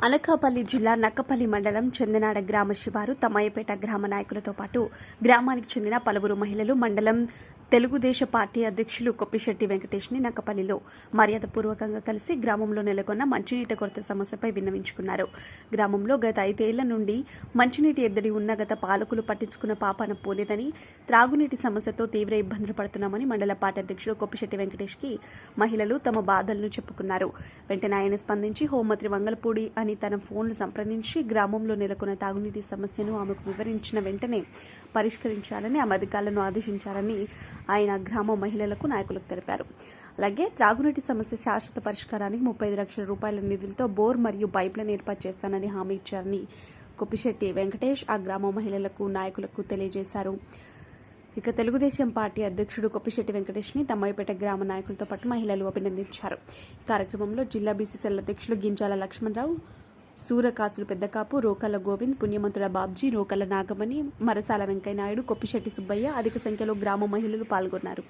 అనకాపల్లి జిల్లా నక్కపల్లి మండలం చందనాడ గ్రామ శివారు తమాయపేట గ్రామ నాయకులతో పాటు గ్రామానికి చెందిన పలువురు మహిళలు మండలం తెలుగుదేశ పార్టీ అధ్యక్షులు కొప్పిశెట్టి వెంకటేష్ని నక్కపల్లిలో మర్యాదపూర్వకంగా కలిసి గ్రామంలో నెలకొన్న మంచినీటి కొరత సమస్యపై విన్నవించుకున్నారు. గ్రామంలో గత ఐదేళ్ళ నుండి మంచినీటి ఎద్దడి ఉన్న గత పాలకులు పట్టించుకున్న పాపాన పోలేదని త్రాగునీటి సమస్యతో తీవ్ర ఇబ్బందులు పడుతున్నామని మండల పార్టీ అధ్యక్షుడు కొప్పిశెట్టి వెంకటేష్కి మహిళలు తమ బాధలను చెప్పుకున్నారు. వెంటనే ఆయన స్పందించి హోంమంత్రి వంగలపూడి అని తన ఫోన్లు సంప్రదించి గ్రామంలో నెలకొన్న తాగునీటి సమస్యను ఆమెకు వివరించిన వెంటనే పరిష్కరించాలని ఆమె అధికారులను ఆదేశించాలని ఆయన గ్రామ మహిళలకు నాయకులకు తెలిపారు. అలాగే త్రాగునీటి సమస్య శాశ్వత పరిష్కారానికి ముప్పై ఐదు లక్షల రూపాయల నిధులతో బోర్ మరియు పైప్లను ఏర్పాటు చేస్తానని హామీ ఇచ్చారని కొప్పిశెట్టి వెంకటేష్ ఆ గ్రామ మహిళలకు నాయకులకు తెలియజేశారు. ఇక తెలుగుదేశం పార్టీ అధ్యక్షుడు కొప్పిశెట్టి వెంకటేష్ని తమ్మాయిపేట గ్రామ నాయకులతో పాటు మహిళలు అభినందించారు. ఈ కార్యక్రమంలో జిల్లా బీసీసీఎల్ అధ్యక్షులు గింజాల లక్ష్మణరావు సూరకాసులు పెద్దకాపు రోకల గోవింద్ పుణ్యమంతుల బాబ్జీ రోకల నాగమణి మరసాల వెంకయ్యనాయుడు కొప్పిశెట్టి సుబ్బయ్య అధిక సంఖ్యలో గ్రామ మహిళలు పాల్గొన్నారు.